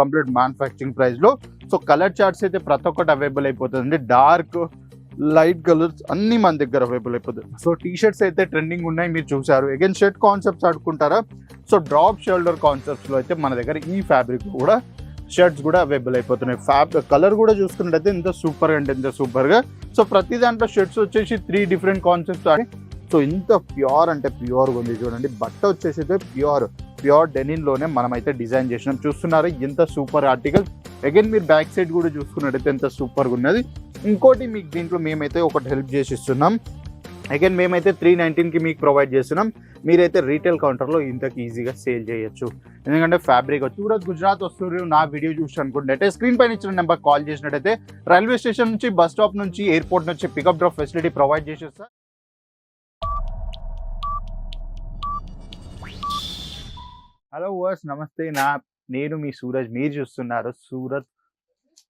Complete manufacturing ప్రైస్లో so colour charts అయితే ప్రతి ఒక్కటి అవైలబుల్ అయిపోతుంది డార్క్ లైట్ కలర్స్ అన్ని మన దగ్గర అవైలబుల్ అయిపోతుంది సో టీ షర్ట్స్ అయితే ట్రెండింగ్ ఉన్నాయి మీరు చూసారు అగైన్ షర్ట్ కాన్సెప్ట్స్ ఆడుకుంటారా? సో డ్రాప్ షోల్డర్ కాన్సెప్ట్స్లో అయితే మన దగ్గర ఈ ఫ్యాబ్రిక్ కూడా షర్ట్స్ కూడా అవైలబుల్ అయిపోతున్నాయి. ఫ్యాబ్ కలర్ కూడా చూసుకున్నట్టయితే ఇంత సూపర్ అంటే ఇంత సూపర్గా. సో ప్రతి దాంట్లో షర్ట్స్ వచ్చేసి త్రీ డిఫరెంట్ కాన్సెప్ట్స్ సో ఇంత ప్యూర్ అంటే ప్యూర్గా ఉంది చూడండి. బట్ట వచ్చేసి అయితే ప్యూర్ ప్యూర్ డెనిన్లోనే మనమైతే డిజైన్ చేసినాం. చూస్తున్నారు ఎంత సూపర్ ఆర్టికల్. అగైన్ మీరు బ్యాక్ సైడ్ కూడా చూసుకున్నట్టయితే ఎంత సూపర్గా ఉన్నది. ఇంకోటి మీకు దీంట్లో మేమైతే ఒకటి హెల్ప్ చేసి ఇస్తున్నాం. అగైన్ మేమైతే త్రీ నైన్టీన్కి మీకు ప్రొవైడ్ చేస్తున్నాం. మీరైతే రీటైల్ కౌంటర్లో ఇంతకు ఈజీగా సేల్ చేయొచ్చు. ఎందుకంటే ఫ్యాబ్రిక్ వచ్చి సూరత్ గుజరాత్ వస్తున్నారు. నా వీడియో చూసి అనుకుంటే స్క్రీన్ పైన ఇచ్చిన నెంబర్ కాల్ చేసినట్టయితే రైల్వే స్టేషన్ నుంచి బస్ స్టాప్ నుంచి ఎయిర్పోర్ట్ నుంచి పికప్ డ్రాప్ ఫెసిలిటీ ప్రొవైడ్ చేసేస్తా హలో వర్స్ నమస్తే. నా నేను మీ సూరజ్. మీరు చూస్తున్నారు సూరత్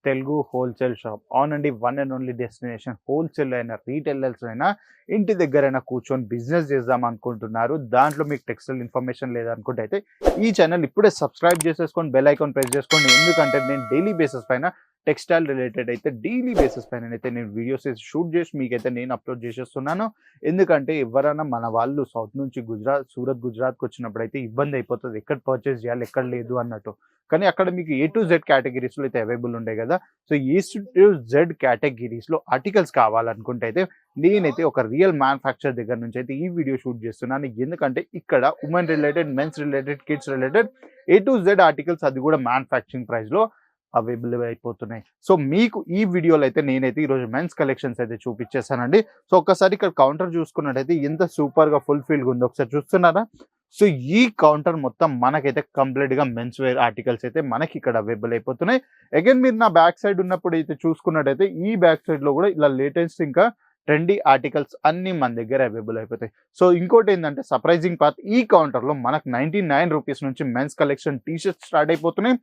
తెలుగు హోల్సేల్ షాప్. అవునండి one and only destination wholesale అయినా రీటైలర్స్ అయినా ఇంటి దగ్గరైనా కూర్చొని బిజినెస్ చేద్దాం అనుకుంటున్నారు. దాంట్లో మీకు టెక్స్టైల్ ఇన్ఫర్మేషన్ లేదనుకుంటే అయితే ఈ ఛానల్ ఇప్పుడే సబ్స్క్రైబ్ చేసేసుకొని బెల్ ఐకాన్ ప్రెస్ చేసుకోండి ఎందుకంటే నేను డైలీ బేసిస్ పైన టెక్స్టైల్ రిలేటెడ్ అయితే డైలీ బేసిస్ పైన అయితే నేను వీడియోస్ షూట్ చేసి మీకైతే నేను అప్లోడ్ చేసేస్తున్నాను. ఎందుకంటే ఎవరైనా మన వాళ్ళు సౌత్ నుంచి గుజరాత్ సూరత్ గుజరాత్కి వచ్చినప్పుడు అయితే ఇబ్బంది అయిపోతుంది. ఎక్కడ పర్చేస్ చేయాలి ఎక్కడ లేదు అన్నట్టు. కానీ అక్కడ మీకు ఏ టు జెడ్ కేటగిరీస్లో అయితే అవైలబుల్ ఉండే కదా. సో ఏ టు జెడ్ కేటగిరీస్లో ఆర్టికల్స్ కావాలనుకుంటే అయితే నేనైతే ఒక రియల్ మ్యానుఫ్యాక్చర్ దగ్గర నుంచి అయితే ఈ వీడియో షూట్ చేస్తున్నాను. ఎందుకంటే ఇక్కడ women related men's related kids related A to Z articles అది కూడా మ్యానుఫ్యాక్చరింగ్ ప్రైస్లో అవైలబుల్ అయిపోతున్నాయి. సో మీకు ఈ వీడియోలో అయితే నేనైతే ఈరోజు మెన్స్ కలెక్షన్స్ అయితే చూపించేసానండి సో ఒక్కసారి ఇక్కడ కౌంటర్ చూసుకున్నట్టయితే ఎంత సూపర్గా ఫుల్ఫిల్గా ఉందో ఒకసారి చూస్తున్నారా? సో ఈ కౌంటర్ మొత్తం మనకైతే కంప్లీట్గా మెన్స్ వేర్ ఆర్టికల్స్ అయితే మనకి ఇక్కడ అవైలబుల్ అయిపోతున్నాయి. అగైన్ మీరు నా బ్యాక్ సైడ్ ఉన్నప్పుడు అయితే చూసుకున్నట్టయితే ఈ బ్యాక్ సైడ్లో కూడా ఇలా లేటెస్ట్ ఇంకా ట్రెండీ ఆర్టికల్స్ అన్ని మన దగ్గర అవైలబుల్ అయిపోతాయి. సో ఇంకోటి ఏంటంటే సర్ప్రైజింగ్ పార్ట్ ఈ కౌంటర్లో మనకు నైంటీ నైన్ రూపీస్ నుంచి men's collection t shirts start అయిపోతున్నాయి.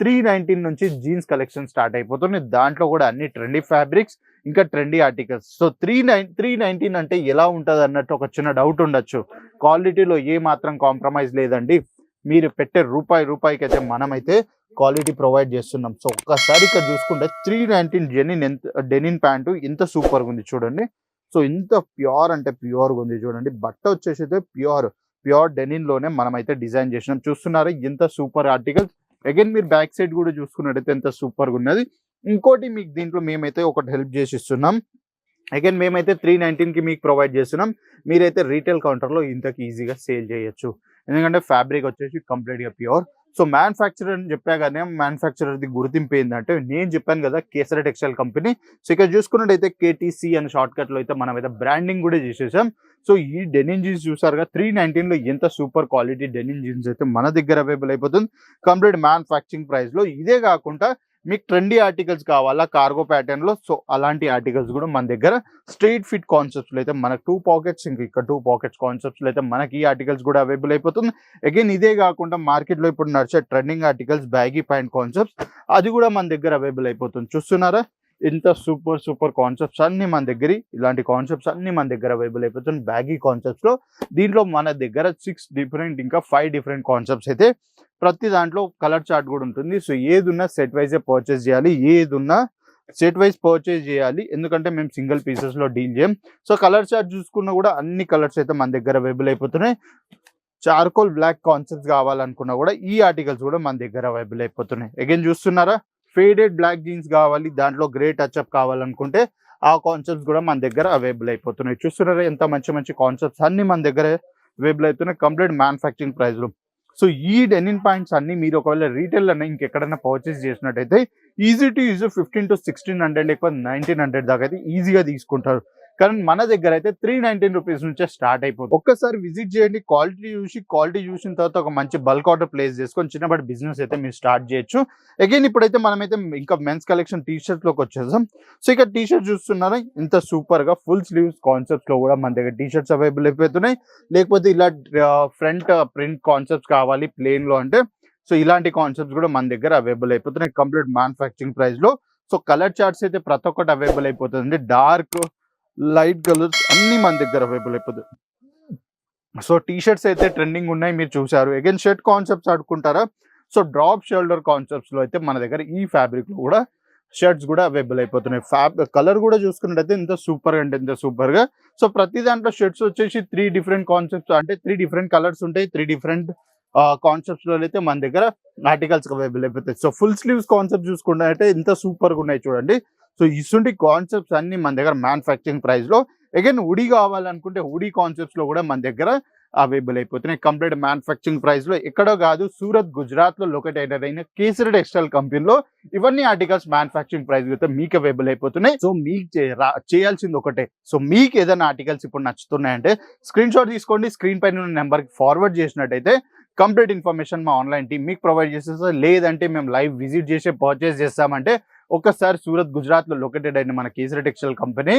త్రీ నైన్టీన్ నుంచి జీన్స్ కలెక్షన్ స్టార్ట్ అయిపోతున్నాయి. దాంట్లో కూడా అన్ని ట్రెండీ ఫ్యాబ్రిక్స్ ఇంకా trendy articles so three nine three nineteen అంటే ఎలా ఉంటుంది అన్నట్టు ఒక చిన్న డౌట్ ఉండొచ్చు. క్వాలిటీలో ఏ మాత్రం కాంప్రమైజ్ లేదండి. మీరు పెట్టే రూపాయి రూపాయికి అయితే మనమైతే క్వాలిటీ ప్రొవైడ్ చేస్తున్నాం. సో ఒక్కసారి ఇక్కడ చూసుకుంటే త్రీ నైన్టీన్ జెనిన్ ఎంత డెనిన్ ప్యాంటు ఇంత సూపర్గా ఉంది చూడండి. సో ఇంత ప్యూర్ అంటే ప్యూర్గా ఉంది చూడండి. బట్ట వచ్చేసి అయితే ప్యూర్ ప్యూర్ డెనిన్లోనే మనమైతే డిజైన్ చేసినాం. చూస్తున్నారు? ఎంత సూపర్ ఆర్టికల్. అగైన్ మీరు బ్యాక్ సైడ్ కూడా చూసుకున్నట్టయితే ఎంత సూపర్గా ఉన్నది. ఇంకోటి మీకు దీంట్లో మేమైతే ఒకటి హెల్ప్ చేసి ఇస్తున్నాం. అగైన్ మేమైతే త్రీ నైన్టీన్కి మీకు ప్రొవైడ్ చేస్తున్నాం. మీరైతే రీటైల్ కౌంటర్లో ఇంతకు ఈజీగా సేల్ చేయొచ్చు. ఎందుకంటే ఫ్యాబ్రిక్ వచ్చేసి కంప్లీట్గా ప్యూర్ సో మ్యానుఫ్యాక్చరర్ అని చెప్పా కానీ మ్యానుఫ్యాక్చరర్ది గుర్తింపు ఏంటంటే నేను చెప్పాను కదా కేసరి టెక్స్టైల్ కంపెనీ సో ఇక్కడ చూసుకున్నట్టయితే కేటీసీ అనే షార్ట్ కట్లో అయితే మనం అయితే బ్రాండింగ్ కూడా చేసేసాం. సో ఈ డెనిన్ జీన్స్ చూసారుగా త్రీ నైన్టీన్లో ఎంత సూపర్ క్వాలిటీ డెనిన్ జీన్స్ అయితే మన దగ్గర అవైలబుల్ అయిపోతుంది. కంప్లీట్ మ్యానుఫ్యాక్చరింగ్ ప్రైస్లో ఇదే కాకుండా మీకు ట్రెండీ ఆర్టికల్స్ కావాలా కార్గో ప్యాటర్న్లో సో అలాంటి ఆర్టికల్స్ కూడా మన దగ్గర స్ట్రైట్ ఫిట్ కాన్సెప్ట్స్ అయితే మనకు టూ పాకెట్స్ ఇంకా ఇక్కడ టూ పాకెట్స్ కాన్సెప్ట్స్ అయితే మనకి ఈ ఆర్టికల్స్ కూడా అవైలబుల్ అయిపోతుంది. అగైన్ ఇదే కాకుండా మార్కెట్లో ఇప్పుడు నడిచే trending articles baggy pant concepts అది కూడా మన దగ్గర అవైలబుల్ అయిపోతుంది. చూస్తున్నారా? ఇంత సూపర్ సూపర్ కాన్సెప్ట్స్ అన్ని మన దగ్గర ఇలాంటి కాన్సెప్ట్స్ అన్ని మన దగ్గర అవైలబుల్ అయిపోతుంది బ్యాగీ కాన్సెప్ట్స్లో దీంట్లో మన దగ్గర సిక్స్ డిఫరెంట్ ఇంకా ఫైవ్ డిఫరెంట్ కాన్సెప్ట్స్ అయితే ప్రతి దాంట్లో కలర్ చార్ట్ కూడా ఉంటుంది. సో ఏది ఉన్నా సెట్ వైజే పర్చేస్ చేయాలి ఏది ఉన్నా సెట్ వైజ్ పర్చేజ్ చేయాలి. ఎందుకంటే మేము సింగిల్ పీసెస్లో డీల్ చేయం. సో కలర్ చార్ట్ చూసుకున్నా కూడా అన్ని కలర్స్ అయితే మన దగ్గర అవైలబుల్ అయిపోతున్నాయి. చార్కోల్ బ్లాక్ కాన్సెప్ట్స్ కావాలనుకున్నా కూడా ఈ ఆర్టికల్స్ కూడా మన దగ్గర అవైలబుల్ అయిపోతున్నాయి. అగైన్ చూస్తున్నారా? ఫేడెడ్ బ్లాక్ జీన్స్ కావాలి దాంట్లో గ్రే టచ్అప్ కావాలనుకుంటే ఆ కాన్సెప్ట్స్ కూడా మన దగ్గర అవైలబుల్ అయిపోతున్నాయి. చూస్తున్నారా ఎంత మంచి మంచి కాన్సెప్ట్స్ అన్ని మన దగ్గర అవైలబుల్ అవుతున్నాయి కంప్లీట్ మ్యానుఫ్యాక్చరింగ్ ప్రైస్లో సో ఈ డెనిన్ పాయింట్స్ అన్ని మీరు ఒకవేళ రీటైల్ ఇంకెక్కడైనా పర్చేస్ చేసినట్టయితే easy to use fifteen to sixteen hundred ఎక్కువ నైన్టీన్ హండ్రెడ్ దాకా అయితే ఈజీగా తీసుకుంటారు. కానీ మన దగ్గర అయితే త్రీ నైన్టీన్ రూపీస్ నుంచే స్టార్ట్ అయిపోతుంది. ఒక్కసారి విజిట్ చేయండి క్వాలిటీ చూసి క్వాలిటీ చూసిన తర్వాత ఒక మంచి బల్క్ ఆర్డర్ ప్లేస్ చేసుకొని చిన్నపాటి బిజినెస్ అయితే మీరు స్టార్ట్ చేయొచ్చు. అగైన్ ఇప్పుడైతే మనమైతే ఇంకా మెన్స్ కలెక్షన్ టీ షర్ట్లోకి వచ్చేసాం సో ఇక్కడ టీ షర్ట్ చూస్తున్నారా? ఇంత సూపర్గా ఫుల్ స్లీవ్స్ కాన్సెప్ట్స్లో కూడా మన దగ్గర టీ షర్ట్స్ అవైలబుల్ అయిపోతున్నాయి. లేకపోతే ఇలా ఫ్రంట్ ప్రింట్ కాన్సెప్ట్స్ కావాలి ప్లేన్లో అంటే సో ఇలాంటి కాన్సెప్ట్స్ కూడా మన దగ్గర అవైలబుల్ అయిపోతున్నాయి. కంప్లీట్ మ్యానుఫ్యాక్చరింగ్ ప్రైస్లో. సో కలర్ చార్ట్స్ అయితే ప్రతి ఒక్కటి అవైలబుల్ అయిపోతుంది. డార్క్ లైట్ కలర్స్ అన్ని మన దగ్గర అవైలబుల్ అయిపోతుంది సో టీ షర్ట్స్ అయితే ట్రెండింగ్ ఉన్నాయి మీరు చూసారు అగైన్ షర్ట్ కాన్సెప్ట్స్ ఆడుకుంటారా? సో డ్రాప్ షోల్డర్ కాన్సెప్ట్స్లో అయితే మన దగ్గర ఈ ఫ్యాబ్రిక్లో కూడా షర్ట్స్ కూడా అవైలబుల్ అయిపోతున్నాయి. ఫ్యాబ్ కలర్ కూడా చూసుకున్నట్టయితే ఇంత సూపర్ అంటే ఇంత సూపర్గా సో ప్రతి దాంట్లో షర్ట్స్ వచ్చేసి త్రీ డిఫరెంట్ కాన్సెప్ట్స్ అంటే త్రీ డిఫరెంట్ కలర్స్ ఉంటాయి. త్రీ డిఫరెంట్ కాన్సెప్ట్స్లో అయితే మన దగ్గర ఆర్టికల్స్ అవైలబుల్ అయిపోతాయి. సో ఫుల్ స్లీవ్స్ కాన్సెప్ట్ చూసుకున్నట్టయితే ఇంత సూపర్గా ఉన్నాయి చూడండి. సో ఇటువంటి కాన్సెప్ట్స్ అన్ని మన దగ్గర మ్యానుఫ్యాక్చరింగ్ ప్రైస్లో అగైన్ ఉడి కావాలనుకుంటే ఉడి కాన్సెప్ట్స్లో కూడా మన దగ్గర అవైలబుల్ అయిపోతున్నాయి. కంప్లీట్ మ్యానుఫ్యాక్చరింగ్ ప్రైస్లో ఎక్కడో కాదు సూరత్ గుజరాత్లో లొకేటెడ్ అయిన కేసరి టెక్స్టైల్ కంపెనీలో ఇవన్నీ ఆర్టికల్స్ మ్యానుఫ్యాక్చరింగ్ ప్రైస్ అయితే మీకు అవైలబుల్ అయిపోతున్నాయి. సో మీకు చేయాల్సింది ఒకటే. సో మీకు ఏదైనా ఆర్టికల్స్ ఇప్పుడు నచ్చుతున్నాయంటే స్క్రీన్ షాట్ తీసుకోండి స్క్రీన్ పైన నెంబర్కి ఫార్వర్డ్ చేసినట్టయితే కంప్లీట్ ఇన్ఫర్మేషన్ మా ఆన్లైన్ టీం మీకు ప్రొవైడ్ చేసేస్తారు లేదంటే మేము లైవ్ విజిట్ చేసి పర్చేస్ చేస్తామంటే ఒక్కసారి సూరత్ గుజరాత్లో లొకేటెడ్ అయిన మన Kesari textile company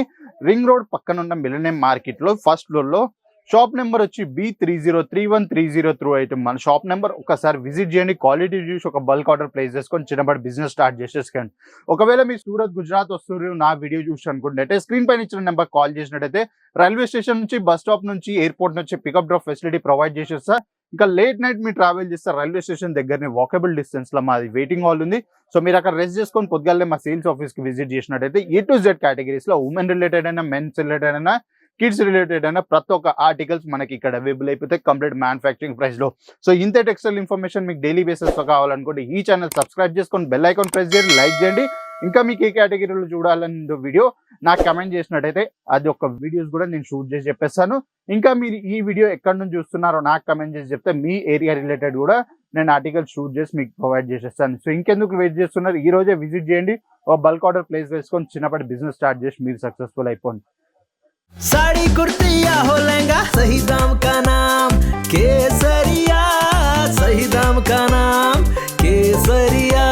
ring road పక్కన ఉన్న మిలనియం మార్కెట్లో ఫస్ట్ ఫ్లోర్లో షాప్ నెంబర్ వచ్చి B three zero three one three zero through అయితే మన షాప్ నెంబర్ ఒకసారి విజిట్ చేయండి. క్వాలిటీ చూసి ఒక బల్క్ ఆర్డర్ ప్లేస్ చేసుకొని చిన్నపాటి బిజినెస్ స్టార్ట్ చేసేసుకోండి. ఒకవేళ మీ సూరత్ గుజరాత్ వస్తున్నారు నా వీడియో చూసి అనుకుంటే స్క్రీన్ పైన ఇచ్చిన నెంబర్ కాల్ చేసినట్టయితే రైల్వే స్టేషన్ నుంచి బస్ స్టాప్ నుంచి ఎయిర్పోర్ట్ నుంచి పికప్ డ్రాప్ ఫెసిలిటీ ప్రొవైడ్ చేసేస్తా ఇంకా లేట్ నైట్ మీరు ట్రావెల్ చేస్తే రైల్వే స్టేషన్ దగ్గరనే వాకబుల్ డిస్టెన్స్లో మాది వెయిటింగ్ హాల్ ఉంది. సో మీరు అక్కడ రెస్ట్ చేసుకొని పొద్దుగాలే మా సేల్స్ ఆఫీస్కి విజిట్ చేసినట్టయితే ఏ టు జెడ్ కేటగిరీస్లో ఉమెన్ రిలేటెడ్ అయినా మెన్స్ రిలేటెడ్ అయినా కిడ్స్ రిలేటెడ్ అయినా ప్రతి ఒక్క ఆర్టికల్స్ మనకి ఇక్కడ అవైలబుల్ అయిపోతే కంప్లీట్ మ్యానుఫ్యాక్చరింగ్ ప్రైస్లో. సో ఇంత టెక్స్టైల్ ఇన్ఫర్మేషన్ మీకు డైలీ బేసిస్లో కావాలనుకుంటే ఈ ఛానల్ సబ్స్క్రైబ్ చేసుకొని బెల్ ఐకాన్ ప్రెస్ చేయండి లైక్ చేయండి. ఇంకా మీకు ఏ కేటగిరీలో చూడాలని వీడియో నాకు కమెంట్ చేసినట్టయితే అది ఒక వీడియోస్ కూడా నేను షూట్ చేసి చెప్పేస్తాను ఇంకా మీరు ఈ వీడియో ఎక్కడి నుంచి చూస్తున్నారో నాకు కమెంట్ చేసి చెప్తే మీ ఏరియా రిలేటెడ్ కూడా నేను ఆర్టికల్ షూట్ చేసి మీకు ప్రొవైడ్ చేసేస్తాను సో ఇంకెందుకు వెయిట్ చేస్తున్నారు ఈ రోజే విజిట్ చేయండి ఒక బల్క్ ఆర్డర్ ప్లేస్ వేసుకొని చిన్నపాటి బిజినెస్ స్టార్ట్ చేసి మీరు సక్సెస్ఫుల్ అయిపోండి साड़ी कुर्ती या हो लहंगा सही दाम का नाम केसरिया सही दाम का नाम केसरिया